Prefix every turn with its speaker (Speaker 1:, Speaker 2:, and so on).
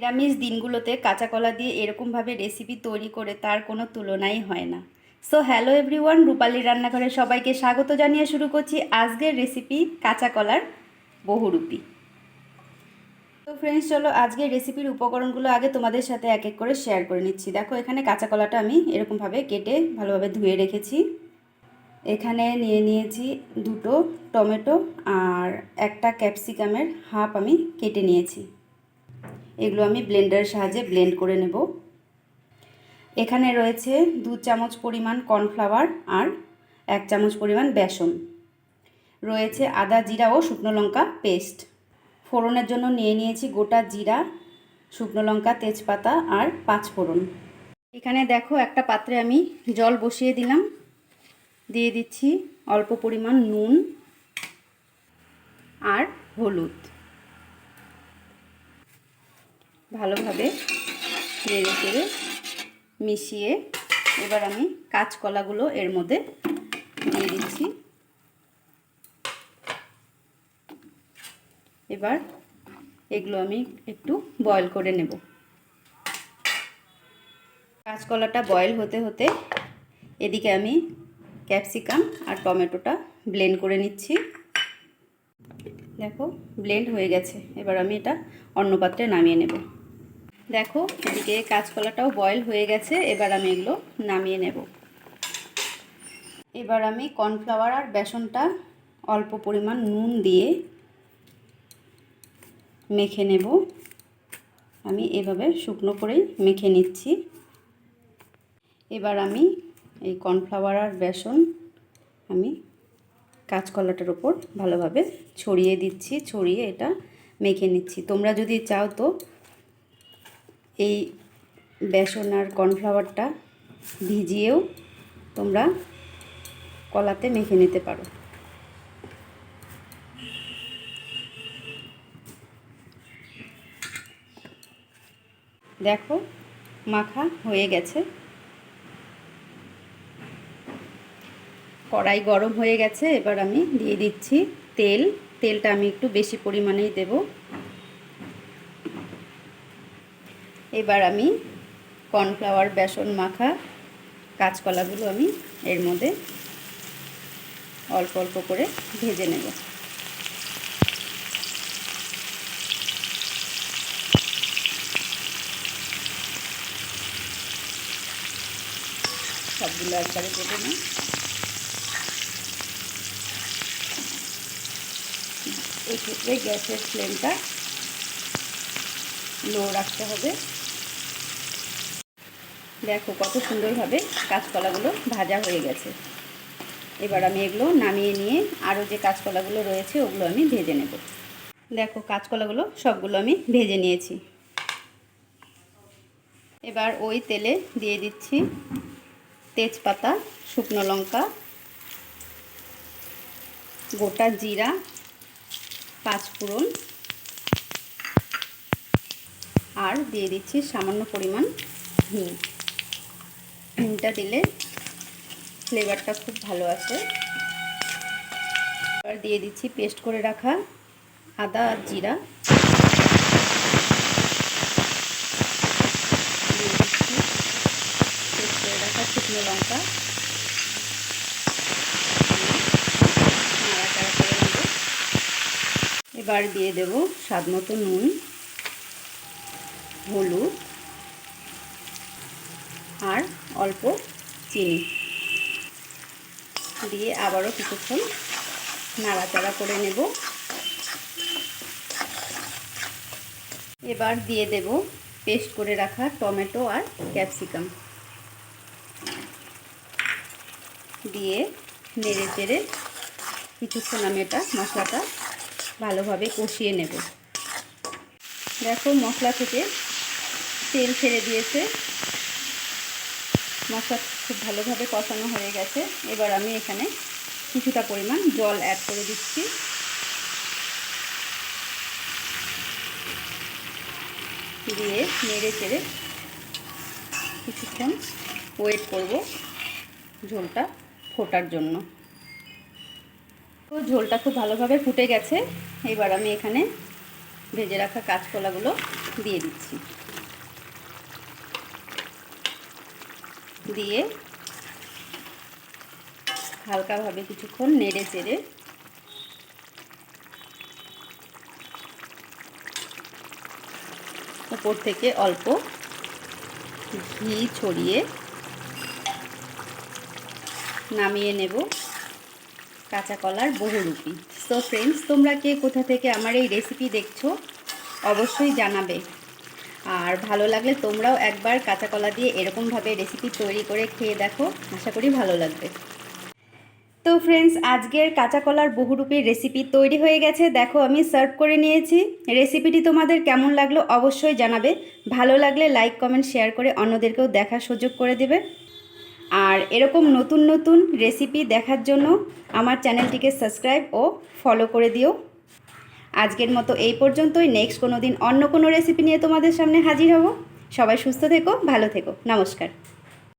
Speaker 1: নিরামিষ দিনগুলোতে কাঁচা কলা দিয়ে এরকমভাবে রেসিপি তৈরি করে তার কোনো তুলনাই হয় না। সো হ্যালো এভরিওয়ান রূপালী রান্নাঘরে সবাইকে স্বাগত জানিয়ে শুরু করছি আজকের রেসিপি কাঁচা কলার বহুরূপী তো ফ্রেন্ডস চলো আজকের রেসিপির উপকরণগুলো আগে তোমাদের সাথে এক এক করে শেয়ার করে নিচ্ছি। দেখো, এখানে কাঁচা কলাটা আমি এরকমভাবে কেটে ভালোভাবে ধুয়ে রেখেছি। এখানে নিয়ে নিয়েছি দুটো টমেটো আর একটা ক্যাপসিকামের হাফ আমি কেটে নিয়েছি। এগুলো আমি ব্লেন্ডারের সাহায্যে ব্লেন্ড করে নেব। এখানে রয়েছে দু চামচ পরিমাণ কর্নফ্লাওয়ার আর এক চামচ পরিমাণ বেসন। রয়েছে আদা জিরা ও শুকনো লঙ্কা পেস্ট। ফোড়নের জন্য নিয়ে নিয়েছি গোটা জিরা, শুকনো লঙ্কা, তেজপাতা আর পাঁচ ফোড়ন। এখানে দেখো একটা পাত্রে আমি জল বসিয়ে দিলাম। দিয়ে দিচ্ছি অল্প পরিমাণ নুন আর হলুদ। ভালোভাবে নেড়ে চেড়ে মিশিয়ে এবার আমি কাঁচকলাগুলো এর মধ্যে দিয়ে দিচ্ছি। এবার এগুলো আমি একটু বয়েল করে নেব। কাঁচকলাটা বয়েল হতে হতে এদিকে আমি ক্যাপসিকাম আর টমেটোটা ব্লেন্ড করে নিচ্ছি। দেখো, ব্লেন্ড হয়ে গেছে। এবার আমি এটা অন্য পাত্রে নামিয়ে নেব। দেখো, এদিকে কাঁচকলাটাও বয়েল হয়ে গেছে, এবার আমি এগুলো নামিয়ে নেব। এবার আমি কর্নফ্লাওয়ার আর বেসনটা অল্প পরিমাণ নুন দিয়ে মেখে নেব। আমি এভাবে শুকনো করেই মেখে নিচ্ছি। এবার আমি এই কর্নফ্লাওয়ার আর বেসন আমি কাঁচকলাটার ওপর ভালোভাবে ছড়িয়ে দিচ্ছি, ছড়িয়ে এটা মেখে নিচ্ছি। তোমরা যদি চাও তো এই বেসন আর কর্নফ্লাওয়ারটা ভিজিয়েও তোমরা কলাতে মেখে নিতে পারো। দেখো, মাখা হয়ে গেছে। কড়াই গরম হয়ে গেছে, এবার আমি দিয়ে দিচ্ছি তেল। তেলটা আমি একটু বেশি পরিমাণেই দেব। এবার আমি কর্নফ্লাওয়ার, বেসন মাখা কাঁচকলাগুলো আমি এর মধ্যে অল্প অল্প করে ভেজে নেব। সবগুলো একবারে দেবো না এক্ষেত্রে গ্যাসের ফ্লেমটা লো রাখতে হবে। দেখো কত সুন্দরভাবে কাঁচকলাগুলো ভাজা হয়ে গেছে। এবার আমি এগুলো নামিয়ে নিয়ে আরও যে কাঁচকলাগুলো রয়েছে, ওগুলো আমি ভেজে নেব। দেখো কাঁচকলাগুলো সবগুলো আমি ভেজে নিয়েছি। এবার ওই তেলে দিয়ে দিচ্ছি তেজপাতা, শুকনো লঙ্কা, গোটা জিরা, পাঁচফোড়ন আর দিয়ে দিচ্ছি সামান্য পরিমাণ হিং হিংটা দিলে ফ্লেভারটা খুব ভালো আসে। এবার দিয়ে দিচ্ছি পেস্ট করে রাখা আদা আর জিরা। পেস্ট করে রাখা শুকনো লঙ্কা। এবার দিয়ে দেব স্বাদ মতো নুন, হলুদ। আর অল্প চিনি। দিয়ে আবারও কিছুক্ষণ নাড়াচাড়া করে নেব। এবার দিয়ে দেব পেস্ট করে রাখা টমেটো আর ক্যাপসিকাম। দিয়ে নেড়ে চেড়ে কিছুক্ষণ আমি এটা মশলাটা ভালোভাবে কষিয়ে নেব। দেখো মশলা থেকে তেল ছেড়ে দিয়েছে। মশলা খুব ভালোভাবে কষানো হয়ে গেছে। এবার আমি এখানে কিছুটা পরিমাণ জল অ্যাড করে দিচ্ছি। দিয়ে নেড়ে চেড়ে কিছুক্ষণ ওয়েট করব ঝোলটা ফোটার জন্য। তো ঝোলটা খুব ভালোভাবে ফুটে গেছে। এবার আমি এখানে ভেজে রাখা কাঁচকলাগুলো দিয়ে দিচ্ছি। দিয়ে হালকাভাবে কিছুক্ষণ নেড়ে চেড়ে উপর থেকে অল্প ঘি ছড়িয়ে নামিয়ে নেব কাঁচা কলার বহুরূপী। সো ফ্রেন্ডস তোমরা কে কোথা থেকে আমার এই রেসিপি দেখছ? অবশ্যই জানাবে। আর ভালো লাগলে তোমরাও একবার কাঁচা কলা দিয়ে এরকমভাবে রেসিপি তৈরি করে খেয়ে দেখো। আশা করি ভালো লাগবে। তো ফ্রেন্ডস আজকের কাঁচা কলার বহুরূপীর রেসিপি তৈরি হয়ে গেছে। দেখো, আমি সার্ভ করে নিয়েছি। রেসিপিটি তোমাদের কেমন লাগল অবশ্যই জানাবে। ভালো লাগলে লাইক কমেন্ট শেয়ার করে অন্যদেরকেও দেখার সুযোগ করে দেবে। আর এরকম নতুন নতুন রেসিপি দেখার জন্য আমার চ্যানেলটিকে সাবস্ক্রাইব ও ফলো করে দিও। আজকের মতো এই পর্যন্তই। নেক্সট কোনো দিন অন্য কোনো রেসিপি নিয়ে তোমাদের সামনে হাজির হব। সবাই সুস্থ থেকো, ভালো থেকো। নমস্কার।